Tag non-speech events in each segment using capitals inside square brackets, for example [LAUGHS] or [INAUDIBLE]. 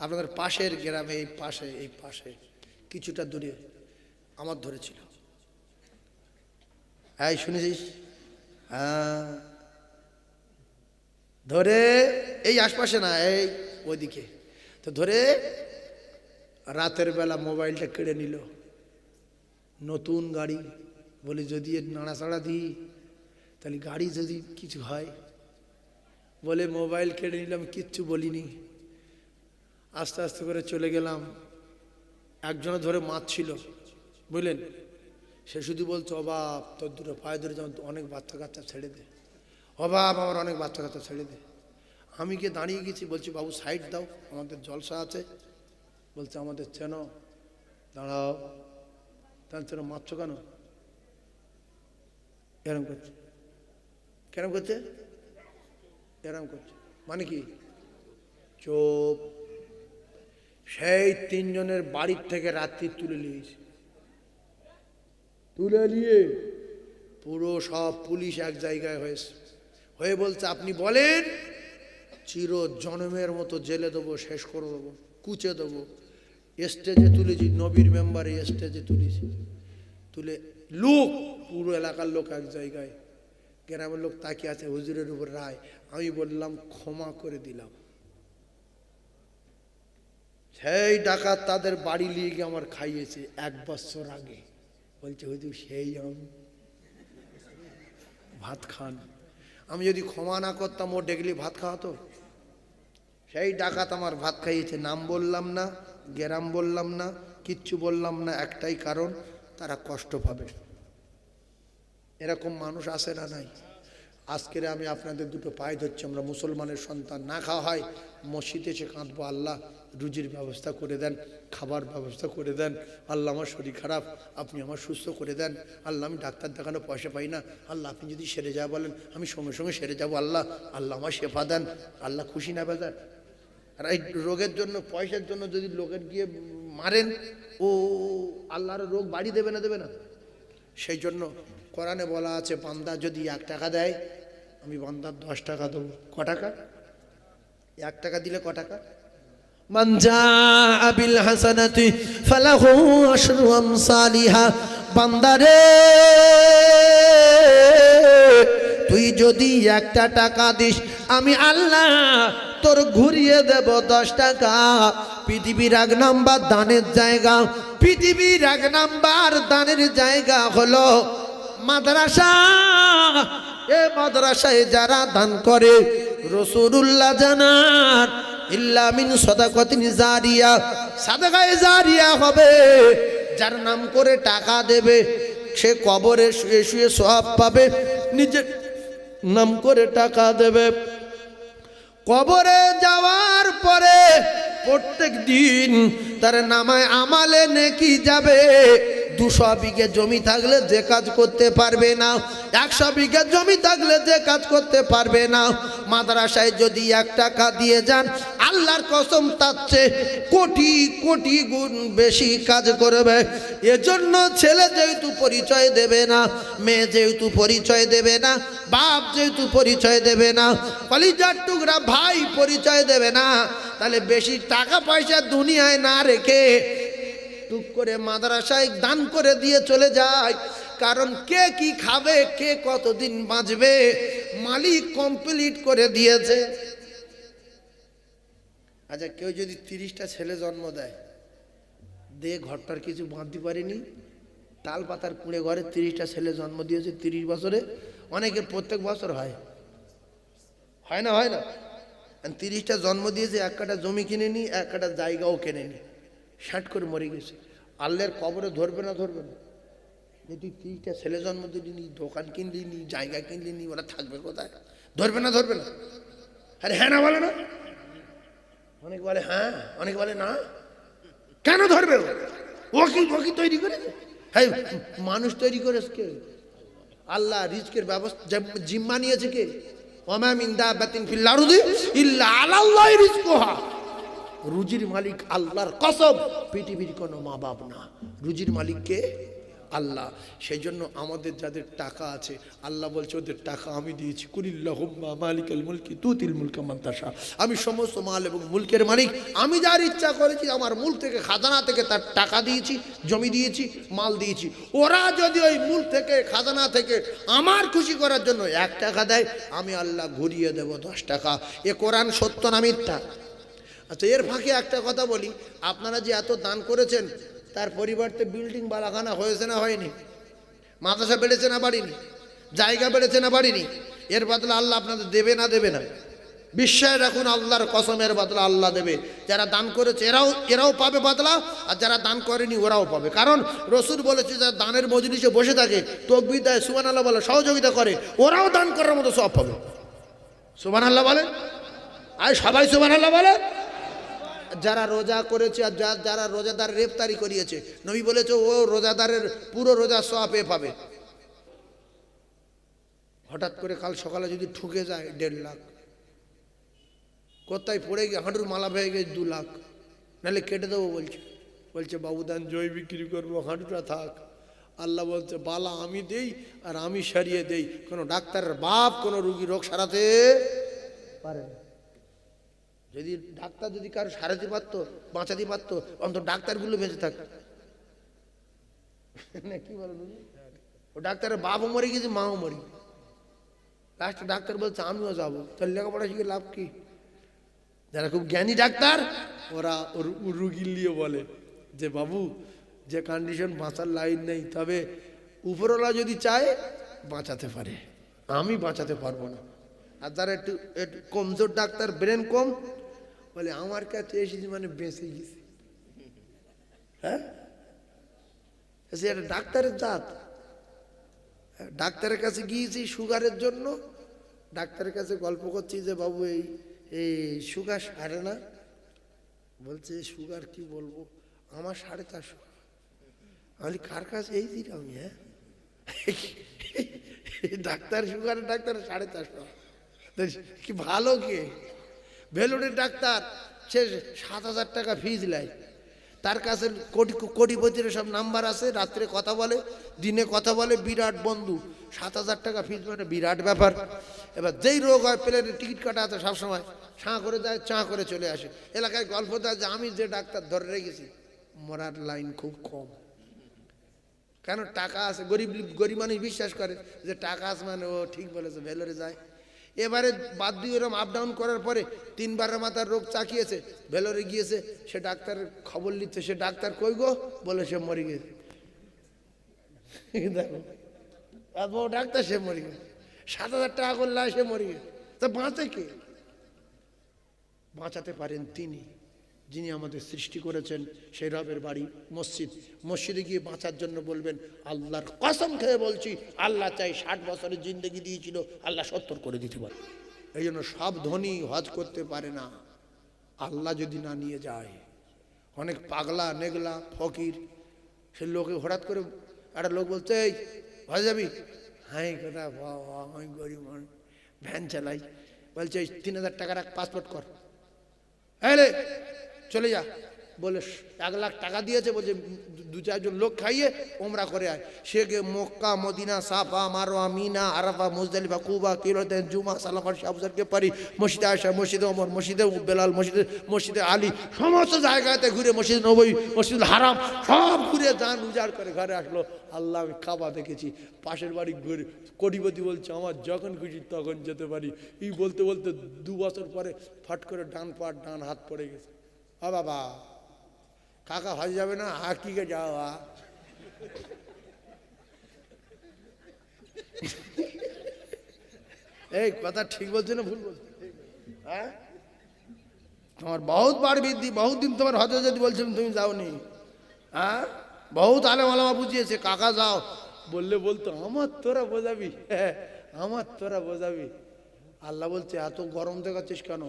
আপনাদের পাশের গ্রামে, এই পাশে এই পাশে কিছুটা দূরে আমার ধরেছিল। হ্যাঁ শুনেছিস? হ্যাঁ। ধরে, এই আশপাশে না, এই ওইদিকে। তো ধরে রাতের বেলা মোবাইলটা কেড়ে নিল। নতুন গাড়ি। বলে, যদি এর নাড়াচাড়া দিই, তাহলে গাড়ি যদি কিছু হয়? বলে, মোবাইল কেড়ে নিলাম কিচ্ছু বলিনি। আস্তে আস্তে করে চলে গেলাম। একজনে ধরে মাছ ছিল বুঝলেন? সে শুধু বলছে অবাব তোর দুটো পায়ে ধরে যেমন অনেক বাচ্চা কাচ্চা ছেড়ে দে। অবাব আমার অনেক বাচ্চা কাচ্চা ছেড়ে দে। আমি গিয়ে দাঁড়িয়ে গেছি, বলছি, বাবু সাইড দাও, আমাদের জলসা আছে। বলছে, আমাদের চেন, দাঁড়াও। তার চেন মারছো কেন? এরম করছে। কেন করছে? এরম করছে। মানে কি? চোপ। সেই তিনজনের বাড়ির থেকে রাত্রি তুলে নিয়েছে। তুলে নিয়ে পুরো সব পুলিশ এক জায়গায় হয়েছে। হয়ে বলছে, আপনি বলেন, চির জনমের মতো জেলে দেবো, শেষ করে দেবো, কুচে দেবো। স্টেজে তুলেছি, নবীর মেম্বারে স্টেজে তুলেছি। তুলে লোক, পুরো এলাকার লোক এক জায়গায়। গ্রামের লোক তাকিয়ে আছে, হুজুরের উপর রায়। আমি বললাম, ক্ষমা করে দিলাম। সেই ডাকাত, তাদের বাড়ি নিয়ে গিয়ে আমার খাইয়েছে এক বছর আগে। বলছে, হুজুর, সেই আমি। ভাত খান। আমি যদি ক্ষমা না করতাম, ও ডেকলি ভাত খাওয়াতো। সেই ডাকাত আমার ভাত খাইয়েছে। নাম বললাম না, গেরাম বললাম না, কিচ্ছু বললাম না, একটাই কারণ, তারা কষ্ট পাবে। এরকম মানুষ আসে না নাই? আজকের আমি আপনাদের দুটো পায়ে ধরছি, আমরা মুসলমানের সন্তান না খাওয়া হয়, মসজিদে এসে কাঁদবো, আল্লাহ রুজির ব্যবস্থা করে দেন, খাবার ব্যবস্থা করে দেন, আল্লাহ আমার শরীর খারাপ, আপনি আমার সুস্থ করে দেন, আল্লাহ আমি ডাক্তার দেখানো পয়সা পাই না, আল্লাহ আপনি যদি সেরে যা বলেন, আমি সঙ্গে সঙ্গে সেরে যাব, আল্লাহ আল্লাহ আমার শেফা দেন, আল্লাহ খুশি না বেজার। আর এই রোগের জন্য, পয়সার জন্য যদি লোকের গিয়ে মারেন, ও আল্লাহর রোগ বাড়ি দেবে না দেবে না। সেই জন্য কোরআনে বলা আছে, বান্দা যদি এক টাকা দেয় আমি বান্দার দশ টাকা দেবো ক টাকা এক টাকা দিলে ক টাকা من جاء بالحسنة فله عشر أمثالها বান্দারে তুই যদি একটা টাকা দিস আমি আল্লাহ তোর ঘুরিয়ে দেব দশ টাকা পৃথিবীর এক নাম্বার দানের জায়গা পৃথিবীর এক নাম্বার দানের জায়গা হলো মাদ্রাসা এ মাদ্রাসায় যারা দান করে রসুল্লাহ জানান ইল্লামিন সদাকতিন জারিয়া, সাদাকায় জারিয়া হবে। যার নাম করে টাকা দেবে, সে কবরে শুয়ে শুয়ে সব পাবে, নিজের নাম করে টাকা দেবে। কবরে যাওয়ার পরে প্রত্যেক দিন তার নামায় আমালে নেকি যাবে। দুশো বিঘে জমি থাকলে যে কাজ করতে পারবে না, একশো বিঘে জমি থাকলে যে কাজ করতে পারবে না। মাদ্রাসায় যদি এক টাকা দিয়ে যান, আল্লাহর কসম তাচ্ছে কোটি কোটি গুণ বেশি কাজ করবে। এজন্য ছেলে যেহেতু পরিচয় দেবে না, মেয়ে যেহেতু পরিচয় দেবে না, বাপ যেহেতু পরিচয় দেবে না, কলিজার টুকরা ভাই পরিচয় দেবে না, তাহলে বেশি টাকা পয়সা দুনিয়ায় না রেখে টুক করে মাদ্রাসায় দান করে দিয়ে চলে যায়। কারণ কে কি খাবে, কে কতদিন বাঁচবে, মালিক কমপ্লিট করে দিয়েছে। আচ্ছা কেউ যদি তিরিশটা ছেলে জন্ম দেয়, দে ঘরটার কিছু বাঁধতে পারেনি, তাল পাতার কুঁড়ে ঘরে তিরিশটা ছেলে জন্ম দিয়েছে তিরিশ বছরে, অনেকের প্রত্যেক বছর হয়। হয় না হয় না? তিরিশটা জন্ম দিয়েছে, এক কাটা জমি কিনে নি এক কাটা জায়গাও কেনে নি ষাট করে মরে গেছে। আল্লাহর কবরে ধরবে না ধরবে না। যে তুই তিরিশটা ছেলে জন্ম দিলি নি, দোকান কিনলি নি, জায়গা কিনলি নি, ওরা থাকবে কোথায়? ধরবে না ধরবে না? আরে হ্যাঁ না বলে না? অনেক বলে হ্যাঁ। অনেক বলে, না। কেন ধরবে ও? কি ও কি তৈরি করেছে? হ্যাঁ মানুষ তৈরি করেছে কে? আল্লাহ রিজকের ব্যবস্থা জিম্মা নিয়েছে কে? ওমা মিন দাবাতিন ফিল আরদি ইল্লা আলাল্লাহি রিজকুহা। রুজির মালিক আল্লাহর কসব পৃথিবীর কোনো মা বাপ না। রুজির মালিক কে? আল্লাহ। সেই জন্য আমাদের যাদের টাকা আছে, আল্লাহ বলছে, ওদের টাকা আমি দিয়েছি। কুলিল্লাহুম্মা মালিকাল মুলকি তুতিল মুলকা মান্তাসা আমি সমস্ত মাল এবং মুলকের মালিক। আমি যার ইচ্ছা করেছি, আমার মূল থেকে, খাজানা থেকে তার টাকা দিয়েছি, জমি দিয়েছি, মাল দিয়েছি। ওরা যদি ওই মূল থেকে, খাজানা থেকে আমার খুশি করার জন্য এক টাকা দেয়, আমি আল্লাহ ঘুরিয়ে দেব দশ টাকা। এ কোরআন সত্য না মিথ্যা? আচ্ছা এর ফাঁকে একটা কথা বলি। আপনারা যে এত দান করেছেন, তার পরিবর্তে বিল্ডিং বালাখানা হয়েছে না হয়নি? মাদ্রাসা বেড়েছে না বাড়িনি? জায়গা বেড়েছে না বাড়িনি? এর বদলে আল্লাহ আপনাদের দেবে না দেবে না? বিশ্বাস রাখুন, আল্লাহর কসমের বদলা আল্লাহ দেবে। যারা দান করেছে, এরাও এরাও পাবে বদলা, আর যারা দান করেনি, ওরাও পাবে। কারণ রসুল বলেছে, যারা দানের মজলিসে বসে থাকে তকবি দেয় সুবান আল্লাহ বলে, সহযোগিতা করে, ওরাও দান করার মতো সব পাবে। সুবান আল্লাহ বলে? আর সবাই সুবান আল্লাহ বলে? যারা রোজা করেছে আর যারা রোজাদার রেফতারি করিয়েছে, নবী বলেছে, ও রোজাদারের পুরো রোজা এ পাবে। হঠাৎ করে কাল সকালে যদি ঠুকে যায় দেড় লাখ, কোথায় পড়ে গিয়ে হাঁটুর মালা হয়ে গেছে দু লাখ, নাহলে কেটে দেবো বলছে। বলছে, বাবুদান, জয় বিক্রি করব, হাঁটুটা থাক। আল্লাহ বলছে, বালা আমি দেই আর আমি সারিয়ে দেই, কোনো ডাক্তারের বাপ, কোনো রুগী রোগ সারাতে পারে না। যদি ডাক্তার যদি কারও সারাতে পারতো বাঁচাতে পারতো অন্তত ডাক্তারগুলো বেঁচে থাকতো না, কি বলেন? ও ডাক্তারের বাপও মরে গেছে, মাও মরে লাস্টে ডাক্তার বলছে, আমিও যাব। তাহলে লেখাপড়া শিখে লাভ কি? যারা খুব জ্ঞানী ডাক্তার, ওর রুগী নিয়ে বলে যে, বাবু, যে কন্ডিশন বাঁচার লাইন নেই, তবে উপরওয়ালা যদি চায়, বাঁচাতে পারে। আমি বাঁচাতে পারব না। আর যারা একটু একটু কমজোর ডাক্তার ব্রেন কম বলে, আমার কাছে এসেছি মানে বেঁচে গেছি। হ্যাঁ? সে একটা ডাক্তারের জাত। ডাক্তারের কাছে গিয়েছি সুগারের জন্য। ডাক্তারের কাছে গল্প করছি যে, বাবু, এই এই সুগার সারে না? বলছে সুগার কি বলব? আমার সাড়ে চারশো আমি কার কাছে? এই দিন আমি হ্যাঁ? ডাক্তার সুগারের ডাক্তার সাড়ে চারশো কি ভালো কে? ভেলোরের ডাক্তার, সে সাত হাজার টাকা ফিজ নেয়। তার কাছে কোটি, কোটিপতির সব নাম্বার আছে, রাত্রে কথা বলে, দিনে কথা বলে, বিরাট বন্ধু। সাত হাজার টাকা ফিজ মানে বিরাট ব্যাপার। এবার যেই রোগ হয় প্লেনের টিকিট কাটা আছে সবসময়, ছাঁ করে দেয় চাঁ করে চলে আসে। এলাকায় গল্প দেয় যে, আমি যে ডাক্তার ধরে রেখেছি, মরার লাইন খুব কম। কেন? টাকা আছে, গরিব গরিব মানুষ বিশ্বাস করে যে, টাকা আছে মানে ও ঠিক বলেছে, ভেলোরে যায়। এবারে বাদ দিয়ে এরকম আপ ডাউন করার পরে তিনবার মাথার রোগ চাকিয়েছে, ভেলোরে গিয়েছে, সে ডাক্তারের খবর নিচ্ছে, সে ডাক্তার কই গো? বলে সে মরে গেছে। [LAUGHS] দেখো ডাক্তার সে মরে গেছে। সাত হাজার টাকা করলে সে মরে গেছে। তা বাঁচে কে? বাঁচাতে পারেন তিনি। যিনি আমাদের সৃষ্টি করেছেন, সেই রবের বাড়ি, মসজিদ। মসজিদে গিয়ে বাঁচার জন্য বলবেন, আল্লাহর কসম খেয়ে বলছি, আল্লাহ চাই ষাট বছরের জিন্দগি দিয়েছিল, আল্লাহ সত্তর করে দিতে পারে। এই জন্য সব ধনী হজ করতে পারে না। আল্লাহ যদি না নিয়ে যায়, অনেক পাগলা, নেগলা, ফকির, সে লোকে হঠাৎ করে একটা লোক বলছে, এই হয়ে যাবি? হ্যাঁ কথা আমি গরিব ভ্যান চালাই। বলছে তিন হাজার টাকা রাখ পাসপোর্ট কর। রে চলে যা। বলে এক লাখ টাকা দিয়েছে। বলছে, দু- চারজন লোক খাইয়ে ওমরা করে আয়। সে গে Mecca, Medina, Safa, Marwa, Mina, Arafah, Muzdalifah, Quba কিরোতেন জুমা সালাফার শাহজারকে পারি, মসজিদে আয়সা, মসজিদে ওমর, মসজিদে বেলাল, মসজিদে মসজিদে আলী, সমস্ত জায়গাতে ঘুরে মসজিদ নবী মসজিদ হারাম, সব ঘুরে যান উজাড় করে ঘরে আসলো। আল্লাহ, আমি খাবা দেখেছি। পাশের বাড়ি ঘুরে কোটিপতি বলছে, আমার যখন খুশি তখন যেতে পারি। এই বলতে বলতে দু বছর পরে ফট করে ডান পাট ডান হাত পড়ে গেছে। আ বাবা, কাকা হজ যাবে না? হাকিকে যাওয়া এই কথা ঠিক বলছে না ভুল বলছে? হ্যাঁ তোমার বহুত বার বৃদ্ধি, বহুত দিন তোমার হজ যদি বলছিলাম, তুমি যাওনি। হ্যাঁ বহুত আলে মালামা বুঝিয়েছে, কাকা যাও। বললে বলতো, আমার তোরা বোঝাবি হ্যাঁ আমার তোরা বোঝাবি। আল্লাহ বলছে, এত গরম দেখাচ্ছিস কেন?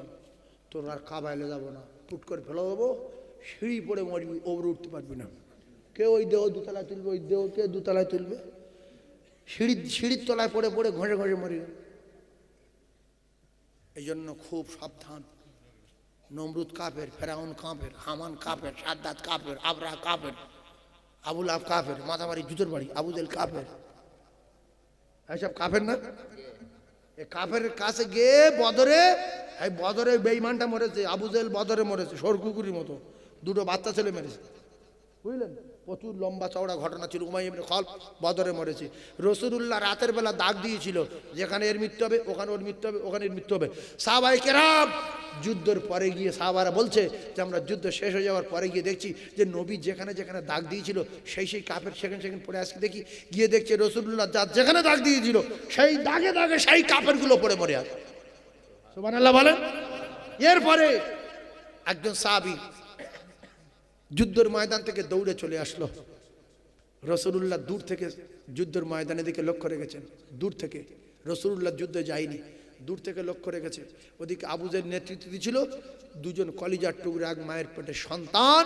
তোর আর কাবাইলে যাব না। পুট করে ফেলে দেবো, সিঁড়ি পড়ে মরবি, ওপরে উঠতে পারবি না। কে ওই দেহ দুতলায় তুলবে, ওই দেহ কে দুতলায় তুলবে? সিঁড়ি, সিঁড়ির তলায় পড়ে পড়ে ঘষে ঘষে মরি এই জন্য খুব সাবধান। নমরুদ কাপের, ফেরাউন কাপের, হামান কাপের, সাদ্দাত কাপের আবরা কাপের, আবুল আব কাফের মাথামারি জুতোর বাড়ি আবুজেল কাফের এসব কাফের না? কাফের কাছে গিয়ে বদরে, এই বদরে বেইমানটা মরেছে আবুজেল বদরে মরেছে সরকুকুরির মতো। দুটো বাচ্চা ছেলে মেরেছে। বুঝলেন? প্রচুর লম্বা চওড়া ঘটনা ছিল, উমাই ইবনে খল বদরে মরেছে। রসুলুল্লাহ রাতের বেলা দাগ দিয়েছিল, যেখানে এর মৃত্যু হবে, ওখানে ওর মৃত্যু হবে, ওখানে এর মৃত্যু হবে। সাহাবাই কেরাম যুদ্ধের পরে গিয়ে সাহাবারা বলছে যে, আমরা যুদ্ধ শেষ হয়ে যাওয়ার পরে গিয়ে দেখছি যে, নবী যেখানে যেখানে দাগ দিয়েছিল, সেই সেই কাপের সেখানে সেখানে পড়ে আসকে দেখি, গিয়ে দেখছে রসুল্লাহ যা যেখানে দাগ দিয়েছিল, সেই দাগে দাগে সেই কাপেরগুলো পড়ে মরে আছে। সুবান আল্লাহ বলেন। এরপরে একজন সাহাবি যুদ্ধের ময়দান থেকে দৌড়ে চলে আসলো। রসুল্লাহ দূর থেকে যুদ্ধের ময়দানের দিকে লক্ষ্য রেখেছেন। দূর থেকে। রসুল্লাহ যুদ্ধে যায়নি। দূর থেকে লক্ষ্য রেখেছে। ওদিকে আবুজের নেতৃত্ব দিয়েছিল দুজন কলিজার টুকরা, এক মায়ের পেটে সন্তান।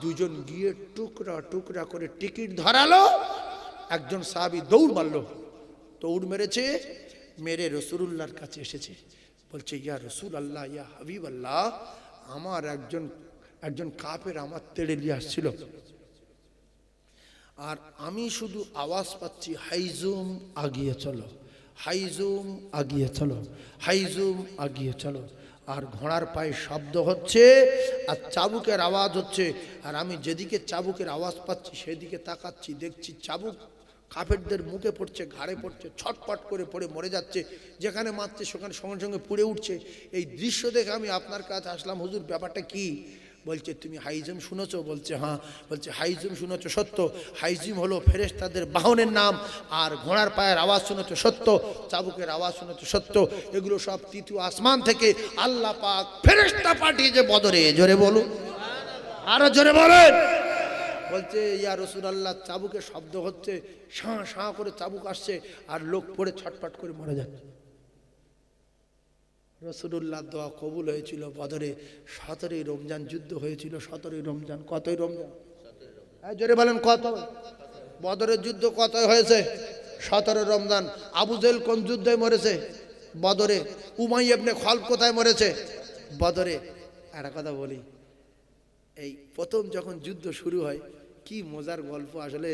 দুজন গিয়ে টুকরা টুকরা করে টিকিট ধরালো। একজন সাহাবি দৌড় মারলো। দৌড় মেরেছে, মেরে রসুল্লাহর কাছে এসেছে। বলছে, ইয়া রসুল আল্লাহ, ইয়া হাবিব আল্লাহ, আমার একজন একজন কাপের আমার তেড়ে নিয়ে আসছিল। আর আমি শুধু আওয়াজ পাচ্ছি হাইজুম আগিয়ে চলো। হাইজুম আগিয়ে চলো। হাইজুম আগিয়ে চলো। আর ঘোড়ার পায়ে শব্দ হচ্ছে আর চাবুকের আওয়াজ হচ্ছে। আর আমি যেদিকে চাবুকের আওয়াজ পাচ্ছি, সেদিকে তাকাচ্ছি, দেখছি চাবুক কাফেরদের মুখে পড়ছে, ঘাড়ে পড়ছে ছটপট করে পড়ে মরে যাচ্ছে, যেখানে মারছে, সেখানে সঙ্গে সঙ্গে পুড়ে উঠছে। এই দৃশ্য দেখে আমি আপনার কাছে আসলাম, হুজুর, ব্যাপারটা কি? বলছে, তুমি হাইজম শুনেছ? বলছে হ্যাঁ। বলছে, হাইজম শুনেছ, সত্য। হাইজিম হলো ফেরেশতাদের বাহনের নাম, আর ঘোড়ার পায়ের আওয়াজ শুনেছ, সত্য। চাবুকের আওয়াজ শুনেছো, সত্য। এগুলো সব তৃতীয় আসমান থেকে আল্লাহ পাক ফেরেশতা পাঠিয়েছে বদরে। জোরে বলুন। আরও জোরে বলেন। বলছে, ইয়া রসুল আল্লাহ চাবুকের শব্দ হচ্ছে, শাঁ শাঁ করে চাবুক আসছে, আর লোক পড়ে ছটফট করে মরে যাচ্ছে। রসুল্লাহ দোয়া কবুল হয়েছিল বদরে, সতেরোই রমজান যুদ্ধ হয়েছিল, সতেরোই রমজান, কতই রমজান? হ্যাঁ জোরে বলেন কত? বদরের যুদ্ধ কত হয়েছে? সতেরো রমজান আবুজেল কোন যুদ্ধে মরেছে? বদরে, উমাই এমনি খল কোথায় মরেছে? বদরে। একটা কথা বলি, এই প্রথম যখন যুদ্ধ শুরু হয়, কি মজার গল্প আসলে,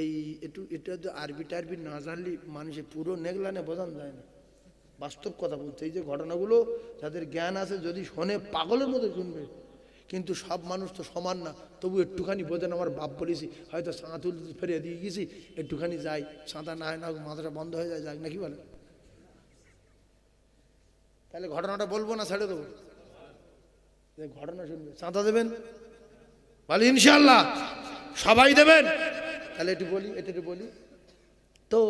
এই একটু, এটা আরবি টারবি না জানলে মানুষের পুরো নেগলানে বোঝানো যায় না। বাস্তব কথা বলছে এই যে ঘটনাগুলো যাদের জ্ঞান আছে, যদি শোনে পাগলের মতো শুনবে। কিন্তু সব মানুষ তো সমান না, তবু একটুখানি বোঝেন, আমার বাপ বলেছি, হয়তো সাঁতুল ফেরিয়ে দিয়ে গেছি, একটুখানি যাই সাঁতার না হয় না মাথাটা বন্ধ হয়ে যায় যাক নাকি বলে? তাহলে ঘটনাটা বলব না, ছেড়ে দেবো? ঘটনা শুনবে চাঁদা দেবেন? বলে ইনশাল্লাহ সবাই দেবেন? তাহলে একটু বলি এটা একটু বলি। তো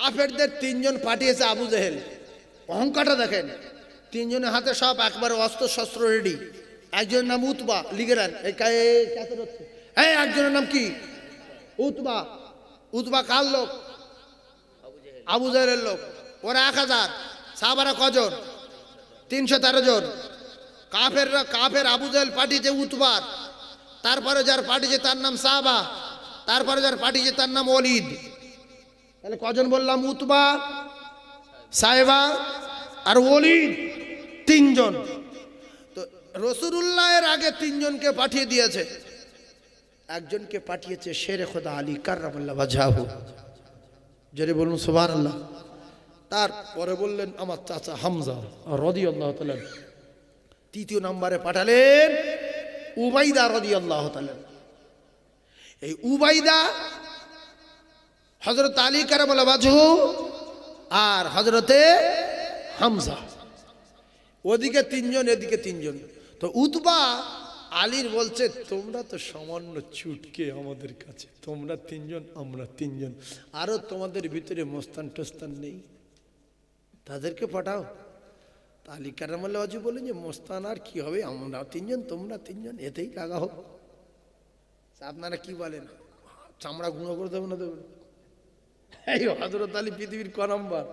কাফেরদের তিনজন পাঠিয়েছে আবু জেহেল। অহংকারটা দেখেন। তিনজনের হাতে সব একবার অস্ত্র শস্ত্র রেডি একজনের নাম উতবা, লিখে নেন। এই একজনের নাম কি? উতবা। উতবা কার লোক? আবু জেহেলের লোক। ওরা এক হাজার। সাহাবারা কজন? তিনশো তেরো জন। কাফেররা কাফের আবু জেহেল পাঠিয়েছে উতবার। তারপরে যার পাঠিয়েছে তার নাম সাহাবা। তারপরে যার পাঠিয়েছে তার নাম অলিদ তাহলে কজন বললাম? উতবা সাহেবা আর ওলিদ, তিনজন। তো রসুল্লাহের আগে তিনজনকে পাঠিয়ে দিয়েছে। একজনকে পাঠিয়েছে শেরে খোদা আলী কার্রামাল্লাহ যদি বলুন সুবান আল্লাহ তারপরে বললেন, আমার চাচা হামজা রদি আল্লাহ তৃতীয় নম্বরে পাঠালেন উবাইদা রদি আল্লাহ এই উবাইদা হজরত আলী কারামালা বাজু আর হজরতে হামজা। ওদিকে তিনজন, এদিকে তিনজন। তো উতবা আলীর বলছে, তোমরা তো সামান্য ছুটকে আমাদের কাছে। তোমরা তিনজন, আমরা তিনজন। আরও তোমাদের ভিতরে মোস্তান টোস্তান নেই। তাদেরকে পাঠাও। আলী কারামাল্লা বাজু বলেন যে, মোস্তান আর কি হবে? আমরা তিনজন, তোমরা তিনজন, এতেই লাগা হোক। আপনারা কি বলেন? চামড়া গুঁড়ো করে দেবো না দেবো না? এই হজরত আলী পৃথিবীর ক নম্বর?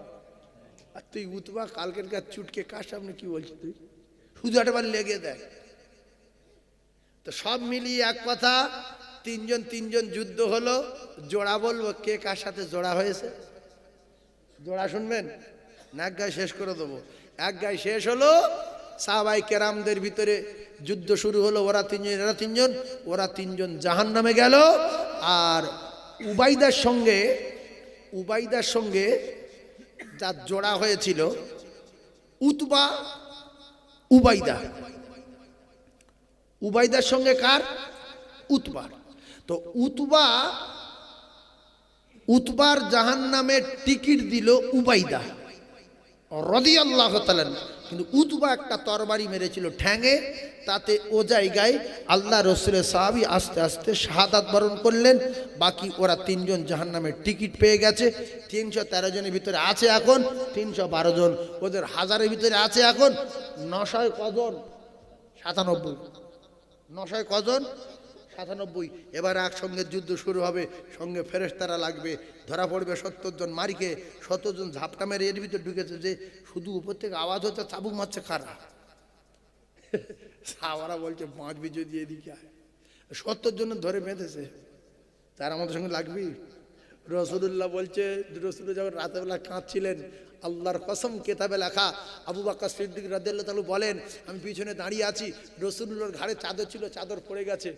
আর তুই উতবা কালকের কাজ চুটকে কার সামনে কি বলছিস তুই? শুধু একবার লেগে দেয় তো সব মিলিয়ে এক কথা, তিনজন তিনজন যুদ্ধ হলো, জোড়া বলব কে কার সাথে জোড়া হয়েছে। জোড়া শুনবেন? না, এক গায়ে শেষ করে দেবো। এক গায়ে শেষ হলো সাহাবাই কেরামদের ভিতরে যুদ্ধ শুরু হলো, ওরা তিনজন, এরা তিনজন, ওরা তিনজন জাহান নামে গেল। আর উবাইদার সঙ্গে উবাইদার সঙ্গে যার জোড়া হয়েছিল, উতবা উবাইদা। উবাইদার সঙ্গে কার? উতবার তো উতবা, উতবার জাহান নামে টিকিট দিল উবাইদা। রদি আল্লাহ কিন্তু উতবা একটা তরবারি মেরেছিল ঠ্যাঙে, তাতে ও জায়গায় আল্লাহ রসুলের সাহাবি আস্তে আস্তে শাহাদাত বরণ করলেন। বাকি ওরা তিনজন জাহান নামের টিকিট পেয়ে গেছে। তিনশো তেরো জনের ভিতরে আছে এখন, তিনশো বারো জন। ওদের হাজারের ভিতরে আছে এখন, নশয় কজন? সাতানব্বই। নশয় কজন? সাতানব্বই। এবার একসঙ্গে যুদ্ধ শুরু হবে, সঙ্গে ফেরেশতারা লাগবে। ধরা পড়বে সত্তর জন মারিকে, সত্তর জন ঝাপটা মেরে এর ভিতরে ঢুকেছে যে শুধু উপর থেকে আওয়াজ হচ্ছে, চাবুক মারছে খারা সাওয়ারা বলছে বাঁচবি যদি এদিকে আয়। সত্তর জন ধরে বেঁধেছে। তার আমাদের সঙ্গে লাগবি রসুল্লাহ বলছে রসুল যখন রাতেবেলা কাঁদছিলেন, আল্লাহর কসম কেতাবে লেখা, আবু বাক্কা সিদ্দিক রাজ্লা তালু বলেন, আমি পিছনে দাঁড়িয়ে আছি রসুল্লাহর ঘাড়ে চাদর ছিল, চাদর পড়ে গেছে,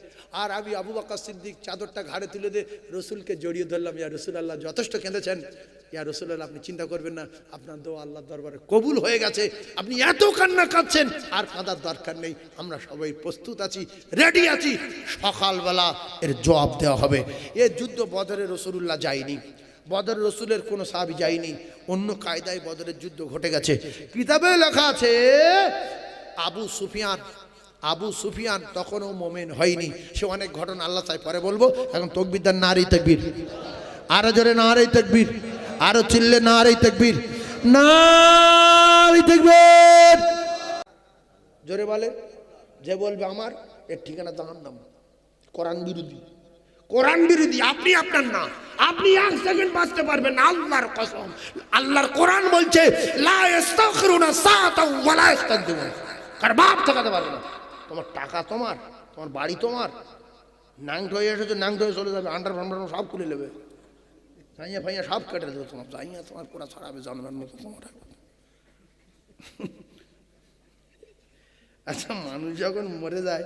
আর আমি আবু বাক্কা সিদ্দিক চাদরটা ঘাড়ে তুলে দিয়ে রসুলকে জড়িয়ে ধরলাম, ইয়া রসুল আল্লাহ যথেষ্ট কেঁদেছেন। ইয়া রসুলল্লা আপনি চিন্তা করবেন না, আপনার দোয়া আল্লাহর দরবারে কবুল হয়ে গেছে, আপনি এত কান্না কাঁদছেন, আর কাঁদার দরকার নেই, আমরা সবাই প্রস্তুত আছি রেডি আছি, সকালবেলা এর জবাব দেওয়া হবে। এ যুদ্ধ বদরে রসুল্লাহ যায়নি, বদর রসুলের কোনো সাহাবি যায়নি, অন্য কায়দায় বদরের যুদ্ধ ঘটে গেছে। কিতাবে লেখা আছে, আবু সুফিয়ান আবু সুফিয়ান তখনও মোমেন হয়নি, সে অনেক ঘটনা আল্লাহ চাই পরে বলব, এখন তকবিদার নারী তকবীর, আরও জোরে নারী তকবীর। আরও চিল্লে নারী তকবীর। নারী তকবীর। জোরে বলে যে বলবে আমার, এর ঠিকানা জাহান্নাম। কোরআন বিরোধী। কোরআন বিরোধী, আপনি আপনার না। আপনি এক সেকেন্ড বাঁচতে পারবেন আল্লাহর কসম। আল্লাহর কোরআন বলছে কার বাপ ঠকাতে পারবে না। তোমার টাকা তোমার তোমার বাড়ি তোমার। নাংট হয়ে এসেছ, নাংট হয়ে চলে যাবে আন্ডার ফান্ডার সব খুলে নেবে। জাইয়া ফাইয়া সব কেটে দেবে তোমার জাইয়া তোমার পুরা ছড়াবে জানবার মতো তোমার আচ্ছা মানুষ যখন মরে যায়,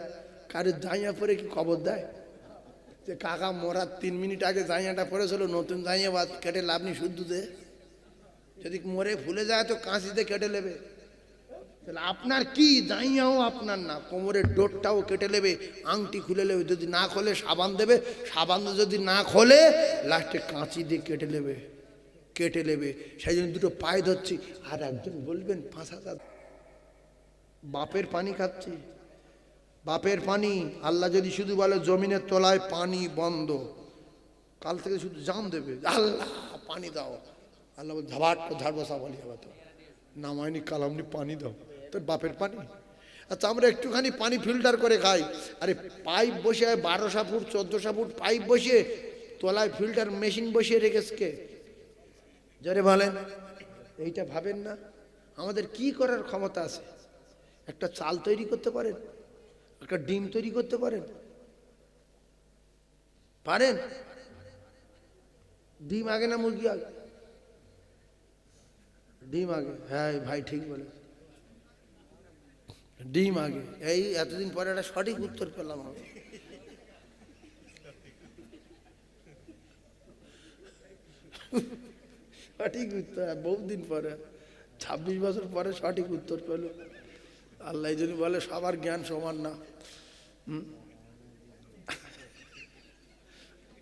কারও জাইয়া পরে কি খবর দেয়? যে কাকা মরার তিন মিনিট আগে জাইয়াটা পড়েছিল নতুন জাইয়া বা কেটে লাভ নেই শুদ্ধতে যদি মরে ফুলে যায় তো কাঁচিতে কেটে নেবে। তাহলে আপনার কি জাইয়াও আপনার না? কোমরের ডোরটাও কেটে নেবে, আংটি খুলে নেবে, যদি না খোলে সাবান দেবে, সাবান যদি না খোলে, লাস্টে কাঁচি দিয়ে কেটে নেবে কেটে নেবে। সেই জন্য দুটো পায়ে ধরছি, আর একজন বলবেন, পাঁচ হাজার বাপের পানি খাচ্ছি। বাপের পানি, আল্লাহ যদি শুধু বলে, জমিনের তলায় পানি বন্ধ। কাল থেকে শুধু জাম দেবে। আল্লাহ, পানি দাও। আল্লাহ ধাবাট ঝাড় বসা বলি আবার তো। নামায়নি কালামনি পানি দাও। তোর বাপের পানি? আচ্ছা আমরা একটুখানি পানি ফিল্টার করে খাই। আরে পাইপ বসে বারোশো ফুট, চোদ্দোশো ফুট পাইপ বসিয়ে তলায় ফিল্টার মেশিন বসিয়ে রেখেছে জোরে বলেন। এইটা ভাবেন না। আমাদের কি করার ক্ষমতা আছে? একটা চাল তৈরি করতে পারেন? একটা ডিম তৈরি করতে পারেন? পারেন? ডিম আগে না মুরগি আগে? ডিম আগে। হ্যাঁ ভাই ঠিক বলে ডিম আগে। এই এতদিন পরে একটা সঠিক উত্তর পেলাম আমি। সঠিক উত্তর, বহুদিন পরে, ছাব্বিশ বছর পরে সঠিক উত্তর পেল। আল্লাহ যদি বলে, সবার জ্ঞান সমান না?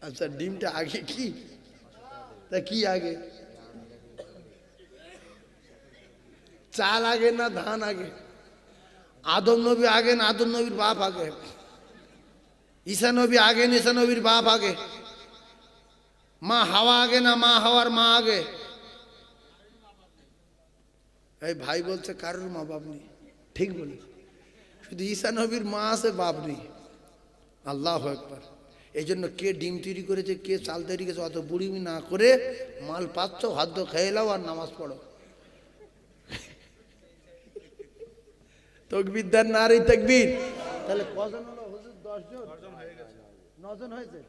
আচ্ছা ডিমটা আগে কি? তা কি আগে? চাল আগে না ধান আগে? আদম নবী আগে না আদম নবীর বাপ আগে? ঈশা নবী আগে না ঈশা নবীর বাপ আগে? মা হাওয়া আগে না মা হাওয়ার মা আগে? এই ভাই বলছে, কারোর মা বাপ নেই? ঠিক বলি। শুধু ঈশা নবীর মা আছে, বাপ নেই। আল্লাহ একবার এই জন্য কে ডিম তৈরি করেছে, কে চাল তৈরি করেছে, অত বুড়িমি না করে মাল পাচ্ছ হাদ্য খেয়ে নাও আর নামাজ পড়ো। তকবির দেন না আর এই তকবির। তাহলে কজন হলো? হুজুর দশজন? নজন হয়েছে?